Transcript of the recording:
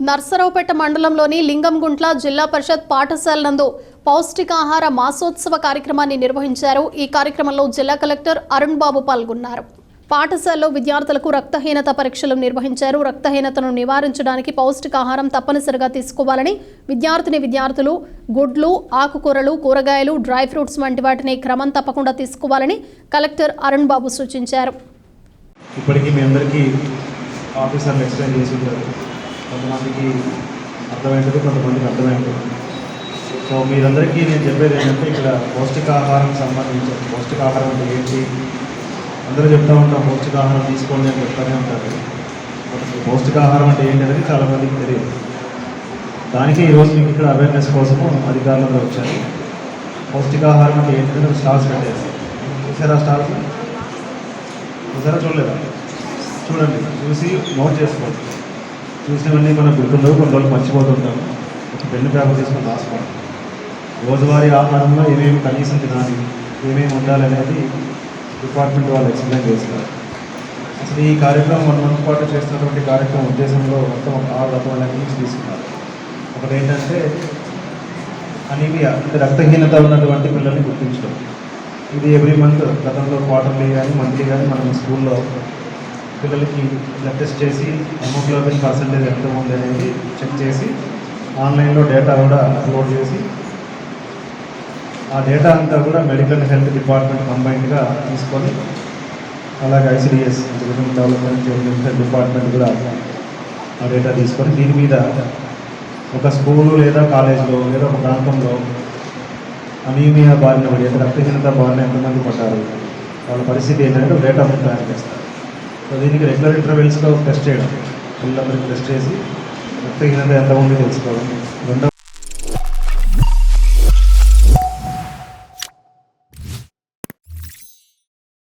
నర్సరావుపేట మండలంలోని లింగంగుంట్ల జిల్లా పరిషత్ పాఠశాల నందు పౌష్టికాహార మాసోత్సవ కార్యక్రమాన్ని నిర్వహించారు. ఈ కార్యక్రమంలో జిల్లా కలెక్టర్ అరుణ్ బాబు పాల్గొన్నారు. పాఠశాలలో విద్యార్థులకు రక్తహీనత పరీక్షలు నిర్వహించారు. రక్తహీనతను నివారించడానికి పౌష్టికాహారం తప్పనిసరిగా తీసుకోవాలని విద్యార్థిని విద్యార్థులు గుడ్లు ఆకుకూరలు కూరగాయలు డ్రై ఫ్రూట్స్ వంటి వాటిని క్రమం తప్పకుండా తీసుకోవాలని కలెక్టర్ అరుణ్ బాబు సూచించారు. ఇప్పటికీ మీ అందరికీ ఆఫీసర్లు ఎక్స్ప్లెయిన్ చేసి ఉంటారు కొంతమందికి అర్థమైంటుంది కొంతమందికి అర్థమైంటుంది సో మీరందరికీ నేను చెప్పేది ఏంటంటే ఇక్కడ పౌష్టికాహారం సంబంధించి పౌష్టికాహారం అంటే ఏంటి? అందరూ చెప్తూ ఉంటాం పౌష్టికాహారం తీసుకోండి అని చెప్తూనే ఉంటారు. పౌష్టికాహారం అంటే ఏంటి అనేది చాలామందికి తెలియదు. దానికి ఈరోజు మీకు ఇక్కడ అవేర్నెస్ కోసము అధికారులందరూ వచ్చారు. పౌష్టికాహారం అంటే ఏంటంటే స్టాల్స్ పెట్టేసి చూసారా స్టాల్స్? చూసారా? చూడలేదా? చూడండి చూసి నోట్ చేసుకోండి. చూసినవన్నీ మనం గుర్తుండవు కొన్ని రోజులు మర్చిపోతుంటాం. పెన్ను పేపర్ తీసుకొని రాసుకోండి. రోజువారీ ఆహారంలో ఏమేమి కనీసం తినాలి ఏమేమి ఉండాలి అనేది డిపార్ట్మెంట్ వాళ్ళు ఎక్స్ప్లెయిన్ చేస్తారు. అసలు ఈ కార్యక్రమం వన్ మంత్ పాటు చేస్తున్నటువంటి కార్యక్రమం ఉద్దేశంలో మొత్తం ఒక ఆరు రకమైన థింగ్స్ తీసుకున్నారు. ఒకటి ఏంటంటే అనీమియా అంటే రక్తహీనత ఉన్నటువంటి పిల్లల్ని గుర్తించడం. ఇది ఎవ్రీ మంత్ గతంలో క్వార్టర్లీ కానీ మంత్లీ కానీ మనం స్కూల్లో పిల్లలకి బ్లడ్ టెస్ట్ చేసి హెమోగ్లోబిన్ పర్సంటేజ్ ఎంత ఉంది అనేది చెక్ చేసి ఆన్లైన్లో డేటా కూడా అప్లోడ్ చేసి ఆ డేటా అంతా కూడా మెడికల్ హెల్త్ డిపార్ట్మెంట్ కంబైన్డ్గా తీసుకొని అలాగే ఐసిడిఎస్ ఎడ్యుకేషన్ డెవలప్మెంట్ డిపార్ట్మెంట్ కూడా ఆ డేటా తీసుకొని దీని మీద ఒక స్కూలు లేదా కాలేజీలో లేదా ఒక ప్రాంతంలో అనీమియా బారిన పడి రక్తహీనత బారిన ఎంతమంది పడ్డారు వాళ్ళ పరిస్థితి ఏంటంటే డేటా తయారు చేస్తారు. సో దీనికి రెగ్యులర్ ఇంటర్వెల్స్లో టెస్ట్ చేయడం. పిల్లలందరికీ టెస్ట్ చేసి రక్తహీనత ఎంతమంది తెలుసుకోవడం. రెండవ